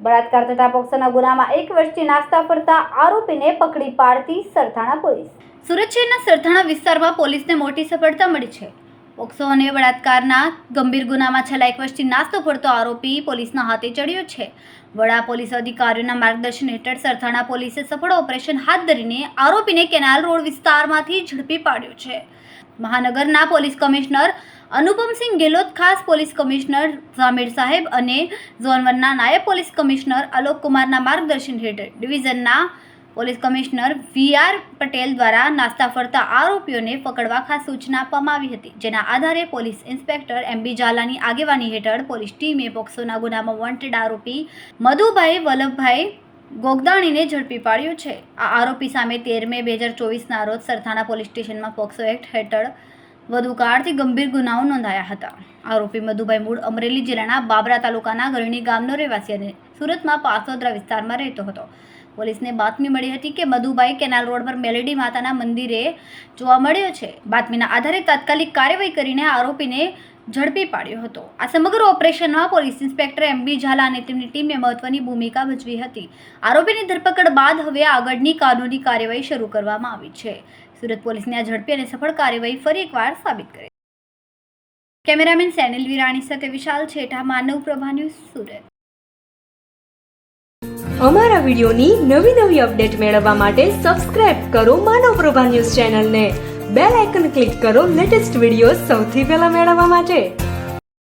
બળાત્કાર તથા પોક્સોના ગુનામાં એક વર્ષથી નાસ્તા ફરતા આરોપીને પકડી પાડતી સરથાણા પોલીસ. સુરત શહેરના સરથાણા વિસ્તારમાં પોલીસને મોટી સફળતા મળી છે. પોક્સો અને બળાત્કારના ગંભીર ગુનામાં છેલ્લા એક વર્ષથી નાસ્તો ફરતો આરોપી પોલીસના હાથે ચડ્યો છે. વડા પોલીસ અધિકારીઓના માર્ગદર્શન હેઠળ સરથાણા પોલીસે સફળ ઓપરેશન હાથ ધરીને આરોપીને કેનાલ રોડ વિસ્તારમાંથી ઝડપી પાડ્યો છે. મહાનગરના પોલીસ કમિશનર અનુપમસિંહ ગેહલોત, ખાસ પોલીસ કમિશનર ઝામિર સાહેબ અને ઝોન વનના નાયબ પોલીસ કમિશનર અલોક કુમારના માર્ગદર્શન હેઠળ ડિવિઝનના police commissioner V R Patel દ્વારા નાસ્તા ફરતા આરોપીઓને પકડવા ખાસ સૂચના આપવામાં આવી હતી, જેના આધારે પોલીસ ઇન્સ્પેક્ટર એમ બી ઝાલાની આગેવાની હેઠળ પોલીસ ટીમે પોક્સોના ગુનામાં વોન્ટેડ આરોપી મધુભાઈ વલ્લભભાઈ ગોગદાણીને ઝડપી પાડ્યો છે. આ આરોપી સામે તેર મે બે હજાર ચોવીસના રોજ સરથાણા પોલીસ સ્ટેશનમાં પોક્સો એક્ટ હેઠળ વધુ કાળથી ગંભીર ગુનાઓ નોંધાયા હતા. આરોપી મધુભાઈ મૂળ અમરેલી જિલ્લાના બાબરા તાલુકાના ગરણી ગામનો રહેવાસી અને સુરતમાં પાસોદરા વિસ્તારમાં રહેતો હતો. પોલીસને બાતમી મળી હતી કે મધુભાઈ કેનાલ રોડ પર મેલેડી માતાના મંદિરે જોવા મળ્યો છે. બાતમીના આધારે તાત્કાલિક કાર્યવાહી કરીને આરોપીને ઝડપી પાડ્યો હતો. આ સમગ્ર ઓપરેશનમાં police inspector M B Zala અને તેમની ટીમે મહત્વની ભૂમિકા ભજવી હતી. આરોપીની ધરપકડ બાદ હવે આગળની કાનૂની કાર્યવાહી શરૂ કરવામાં આવી છે. સુરત પોલીસની આ ઝડપી અને સફળ કાર્યવાહી ફરી એકવાર સાબિત કરે કેમેરામેન સેનિલ વિરાણી સાથે વિશાલ છેઠા, માનવ પ્રભા ન્યૂઝ સુરત. અમારા વિડીયોની નવી નવી અપડેટ મેળવવા માટે સબસ્ક્રાઇબ કરો માનવ પ્રભા ન્યૂઝ ચેનલને. બેલ આઇકન ક્લિક કરો લેટેસ્ટ વીડિયો સૌથી પહેલા મેળવવા માટે.